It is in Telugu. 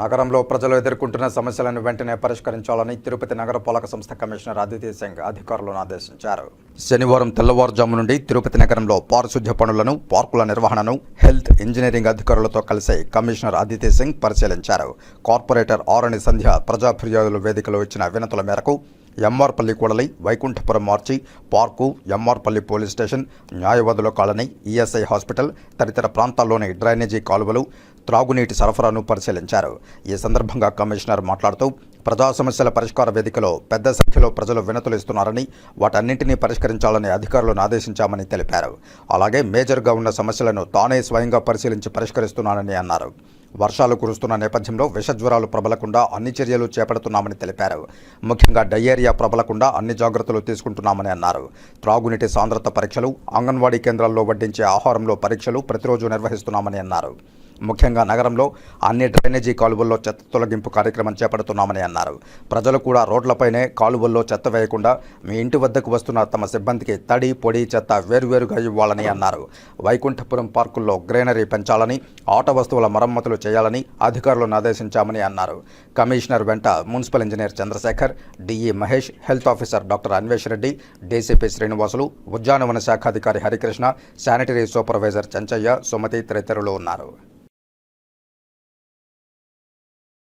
నగరంలో ప్రజలు ఎదుర్కొంటున్న సమస్యలను వెంటనే పరిష్కరించాలని తిరుపతి నగరపాలక సంస్థ కమిషనర్ అదితి సింగ్ అధికారులను ఆదేశించారు. శనివారం తెల్లవారుజాము నుండి తిరుపతి నగరంలో పారిశుద్ధ్య పనులను పార్కుల నిర్వహణను హెల్త్ ఇంజనీరింగ్ అధికారులతో కలిసి కమిషనర్ అదితి సింగ్ పరిశీలించారు. కార్పొరేటర్ ఆరణి సంధ్య ప్రజా ఫిర్యాదుల వేదికలో ఇచ్చిన వినతుల మేరకు ఎంఆర్పల్లి కూడలి వైకుంఠపురం మార్చి పార్కు ఎంఆర్పల్లి పోలీస్ స్టేషన్ న్యాయవాదుల కాలనీ ఈఎస్ఐ హాస్పిటల్ తదితర ప్రాంతాల్లోని డ్రైనేజీ కాలువలు త్రాగునీటి సరఫరాను పరిశీలించారు. ఈ సందర్భంగా కమిషనర్ మాట్లాడుతూ ప్రజా సమస్యల పరిష్కార వేదికలో పెద్ద సంఖ్యలో ప్రజలు వినతులు ఇస్తున్నారని వాటన్నింటినీ పరిష్కరించాలని అధికారులను ఆదేశించామని తెలిపారు. అలాగే మేజర్గా ఉన్న సమస్యలను తానే స్వయంగా పరిశీలించి పరిష్కరిస్తున్నానని అన్నారు. వర్షాలు కురుస్తున్న నేపథ్యంలో విషజ్వరాలు ప్రబలకుండా అన్ని చర్యలు చేపడుతున్నామని తెలిపారు. ముఖ్యంగా డయేరియా ప్రబలకుండా అన్ని జాగ్రత్తలు తీసుకుంటున్నామని అన్నారు. త్రాగునీటి సాంద్రత పరీక్షలు అంగన్వాడీ కేంద్రాల్లో వడ్డించే ఆహారంలో పరీక్షలు ప్రతిరోజు నిర్వహిస్తున్నామని అన్నారు. ముఖ్యంగా నగరంలో అన్ని డ్రైనేజీ కాలువల్లో చెత్త తొలగింపు కార్యక్రమం చేపడుతున్నామని అన్నారు. ప్రజలు కూడా రోడ్లపైనే కాలువల్లో చెత్త వేయకుండా మీ ఇంటి వద్దకు వస్తున్న తమ సిబ్బందికి తడి పొడి చెత్త వేరువేరుగా ఇవ్వాలని అన్నారు. వైకుంఠపురం పార్కుల్లో గ్రీనరీ పెంచాలని ఆట వస్తువుల మరమ్మతులు చేయాలని అధికారులను ఆదేశించామని అన్నారు. కమిషనర్ వెంట municipal engineer Chandrasekhar DE Mahesh health officer doctor Anvesh Reddy DCP Srinivasulu ఉద్యానవన శాఖాధికారి హరికృష్ణ శానిటరీ సూపర్వైజర్ చెంచయ్య సుమతి తదితరులు ఉన్నారు.